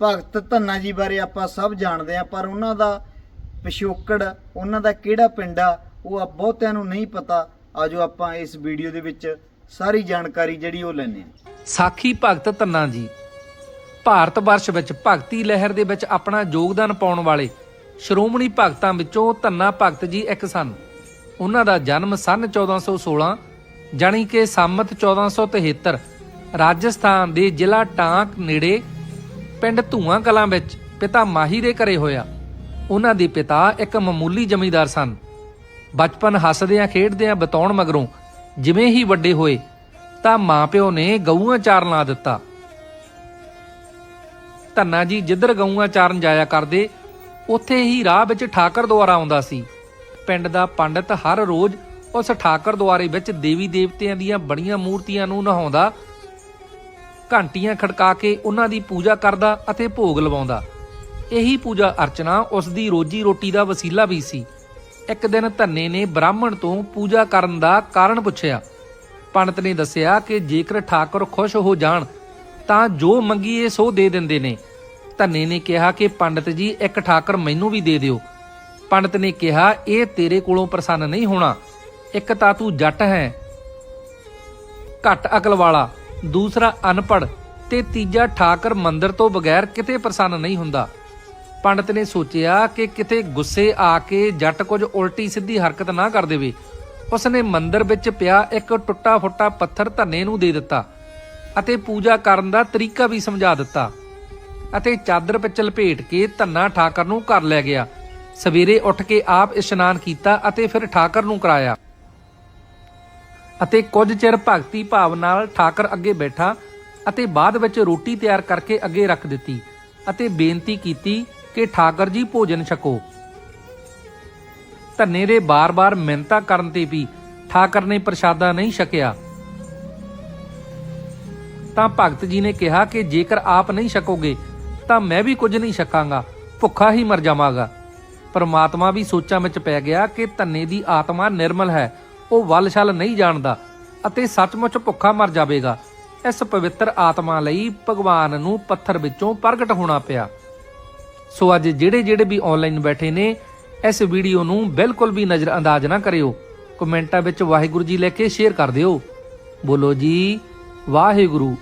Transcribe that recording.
ਭਗਤ ਧੰਨਾ ਜੀ ਬਾਰੇ ਆਪਾਂ ਸਭ ਜਾਣਦੇ ਆ ਪਰ ਉਹਨਾਂ ਦਾ ਪਿਛੋਕੜ, ਉਹਨਾਂ ਦਾ ਕਿਹੜਾ ਪਿੰਡ ਆ, ਉਹ ਆ ਬਹੁਤਿਆਂ ਨੂੰ ਨਹੀਂ ਪਤਾ। ਆਜੋ ਆਪਾਂ ਇਸ ਵੀਡੀਓ ਦੇ ਵਿੱਚ ਸਾਰੀ ਜਾਣਕਾਰੀ ਜਿਹੜੀ ਉਹ ਲੈਣੇ ਆ ਸਾਖੀ ਭਗਤ ਧੰਨਾ ਜੀ, ਭਾਰਤ ਵਰਸ਼ ਵਿੱਚ ਭਗਤੀ ਲਹਿਰ ਦੇ ਵਿੱਚ ਆਪਣਾ ਯੋਗਦਾਨ ਪਾਉਣ ਵਾਲੇ ਸ਼੍ਰੋਮਣੀ ਭਗਤਾਂ ਵਿੱਚੋਂ ਧੰਨਾ ਭਗਤ ਜੀ ਇੱਕ ਸਨ। ਉਹਨਾਂ ਦਾ ਜਨਮ ਸਨ 1416 ਜਾਣੀ ਕਿ ਸੰਮਤ 1473 ਰਾਜਸਥਾਨ ਦੇ ਜ਼ਿਲ੍ਹਾ ਟਾਂਕ ਨੇੜੇ ਪਿੰਡ ਧੂਆਂ ਕਲਾਂ ਵਿੱਚ ਪਿਤਾ ਮਾਹੀ ਦੇ ਘਰੇ ਹੋਇਆ। ਉਹਨਾਂ ਦੇ ਪਿਤਾ ਇੱਕ ਮਾਮੂਲੀ ਜ਼ਮੀਂਦਾਰ ਸਨ। ਬਚਪਨ ਹੱਸਦਿਆਂ ਖੇਡਦਿਆਂ ਬਤਾਉਣ ਮਗਰੋਂ ਜਿਵੇਂ ਹੀ ਵੱਡੇ ਹੋਏ, ਤਾਂ ਮਾਪਿਓ ਨੇ ਗਊਆਂ ਚਾਰਨ ਲਾ ਦਿੱਤਾ। ਧੰਨਾ ਜੀ ਜਿੱਧਰ ਗਊਆਂ ਚਾਰਨ ਜਾਇਆ ਕਰਦੇ, ਉੱਥੇ ਹੀ ਰਾਹ ਵਿੱਚ ਠਾਕਰ ਦੁਆਰਾ ਆਉਂਦਾ ਸੀ। ਪਿੰਡ ਦਾ ਪੰਡਤ ਹਰ ਰੋਜ਼ ਉਸ ਠਾਕਰ ਦੁਆਰੇ ਵਿੱਚ ਦੇਵੀ ਦੇਵਤਿਆਂ ਦੀਆਂ ਬੜੀਆਂ ਮੂਰਤੀਆਂ ਨੂੰ ਨਹਾਉਂਦਾ ਘੰਟੀਆਂ ਖੜਕਾ ਕੇ ਉਹਨਾਂ ਦੀ ਪੂਜਾ ਕਰਦਾ ਅਤੇ ਭੋਗ ਲਵਾਉਂਦਾ। ਇਹੀ ਪੂਜਾ ਅਰਚਨਾ ਉਸ ਦੀ ਰੋਜੀ ਰੋਟੀ ਦਾ ਵਸੀਲਾ ਵੀ ਸੀ। ਇੱਕ ਦਿਨ ਧੰਨੇ ਨੇ ਬ੍ਰਾਹਮਣ ਤੋਂ ਪੂਜਾ ਕਰਨ ਦਾ ਕਾਰਨ ਪੁੱਛਿਆ। ਪੰਡਤ ਨੇ ਦੱਸਿਆ ਕਿ ਜੇਕਰ ਠਾਕੁਰ ਖੁਸ਼ ਹੋ ਜਾਣ, ਤਾਂ ਜੋ ਮੰਗੀਏ ਸੋ ਦੇ ਦਿੰਦੇ ਨੇ। ਧੰਨੇ ਨੇ ਕਿਹਾ ਕਿ ਪੰਡਤ ਜੀ, ਇੱਕ ਠਾਕੁਰ ਮੈਨੂੰ ਵੀ ਦੇ ਦਿਓ। ਪੰਡਤ ਨੇ ਕਿਹਾ, ਇਹ ਤੇਰੇ ਕੋਲੋਂ ਪ੍ਰਸੰਨ ਨਹੀਂ ਹੋਣਾ। ਇੱਕ ਤਾਂ ਤੂੰ ਜੱਟ ਹੈ। ਘੱਟ ਅਕਲ ਵਾਲਾ। ਦੂਸਰਾ ਅਨਪੜ੍ਹ ਤੇ ਤੀਜਾ ਠਾਕਰ ਮੰਦਰ ਤੋਂ ਬਗੈਰ ਕਿਤੇ ਪ੍ਰਸੰਨ ਨਹੀਂ ਹੁੰਦਾ। ਪੰਡਤ ਨੇ ਸੋਚਿਆ ਕਿ ਕਿਤੇ ਗੁੱਸੇ ਆ ਕੇ ਜੱਟ ਕੁਝ ਉਲਟੀ ਸਿੱਧੀ ਹਰਕਤ ਨਾ ਕਰ ਦੇਵੇ। ਉਸਨੇ ਮੰਦਰ ਵਿੱਚ ਪਿਆ ਇੱਕ ਟੁੱਟਾ ਫੁੱਟਾ ਪੱਥਰ ਧੰਨੇ ਨੂੰ ਦੇ ਦਿੱਤਾ ਅਤੇ ਪੂਜਾ ਕਰਨ ਦਾ ਤਰੀਕਾ ਵੀ ਸਮਝਾ ਦਿੱਤਾ ਅਤੇ ਚਾਦਰ ਵਿੱਚ ਲਪੇਟ ਕੇ ਧੰਨਾ ਠਾਕਰ ਨੂੰ ਘਰ ਲੈ ਗਿਆ। ਸਵੇਰੇ ਉੱਠ ਕੇ ਆਪ ਇਸ਼ਨਾਨ ਕੀਤਾ ਅਤੇ ਫਿਰ ਠਾਕਰ ਨੂੰ ਕਰਾਇਆ। ਅਤੇ ਕੁਝ ਚਿਰ ਭਗਤੀ ਭਾਵ ਨਾਲ ਠਾਕਰ ਅੱਗੇ ਬੈਠਾ ਅਤੇ ਬਾਅਦ ਵਿੱਚ ਰੋਟੀ ਤਿਆਰ ਕਰਕੇ ਅੱਗੇ ਰੱਖ ਦਿੱਤੀ ਅਤੇ ਬੇਨਤੀ ਕੀਤੀ ਕਿ ਠਾਕਰ ਜੀ ਭੋਜਨ ਛਕੋ। ਧੰਨੇ ਦੇ ਬਾਰ-ਬਾਰ ਮਿਹਨਤਾਂ ਕਰਨ ਤੇ ਵੀ ਠਾਕਰ ਨੇ ਪ੍ਰਸ਼ਾਦਾ ਨਹੀਂ ਛਕਿਆ। ਤਾਂ ਭਗਤ ਜੀ ਨੇ ਕਿਹਾ ਕਿ ਜੇਕਰ ਆਪ ਨਹੀਂ ਛਕੋਗੇ ਤਾਂ ਮੈਂ ਵੀ ਕੁਝ ਨਹੀਂ ਛਕਾਂਗਾ, ਭੁੱਖਾ ਹੀ ਮਰ ਜਾਵਾਂਗਾ। ਪਰਮਾਤਮਾ ਵੀ ਸੋਚਾਂ ਵਿੱਚ ਪੈ ਗਿਆ ਕਿ ਧੰਨੇ ਦੀ ਆਤਮਾ ਨਿਰਮਲ ਹੈ ਉਹ ਵੱਲ-ਛਲ ਨਹੀਂ ਜਾਣਦਾ ਅਤੇ ਸੱਚਮੁੱਚ ਭੁੱਖਾ ਮਰ ਜਾਵੇਗਾ। ਇਸ ਪਵਿੱਤਰ ਆਤਮਾ ਲਈ ਭਗਵਾਨ ਨੂੰ ਪੱਥਰ ਵਿੱਚੋਂ ਪ੍ਰਗਟ ਹੋਣਾ ਪਿਆ। ਸੋ ਅੱਜ ਜਿਹੜੇ ਜਿਹੜੇ ਵੀ ਆਨਲਾਈਨ ਬੈਠੇ ਨੇ, ਇਸ ਵੀਡੀਓ ਨੂੰ ਬਿਲਕੁਲ ਵੀ ਨਜ਼ਰ ਅੰਦਾਜ਼ ਨਾ ਕਰਿਓ। ਕਮੈਂਟਾਂ ਵਿੱਚ ਵਾਹਿਗੁਰੂ ਜੀ ਲੈ ਕੇ ਸ਼ੇਅਰ ਕਰ ਦਿਓ। ਬੋਲੋ ਜੀ, ਵਾਹਿਗੁਰੂ।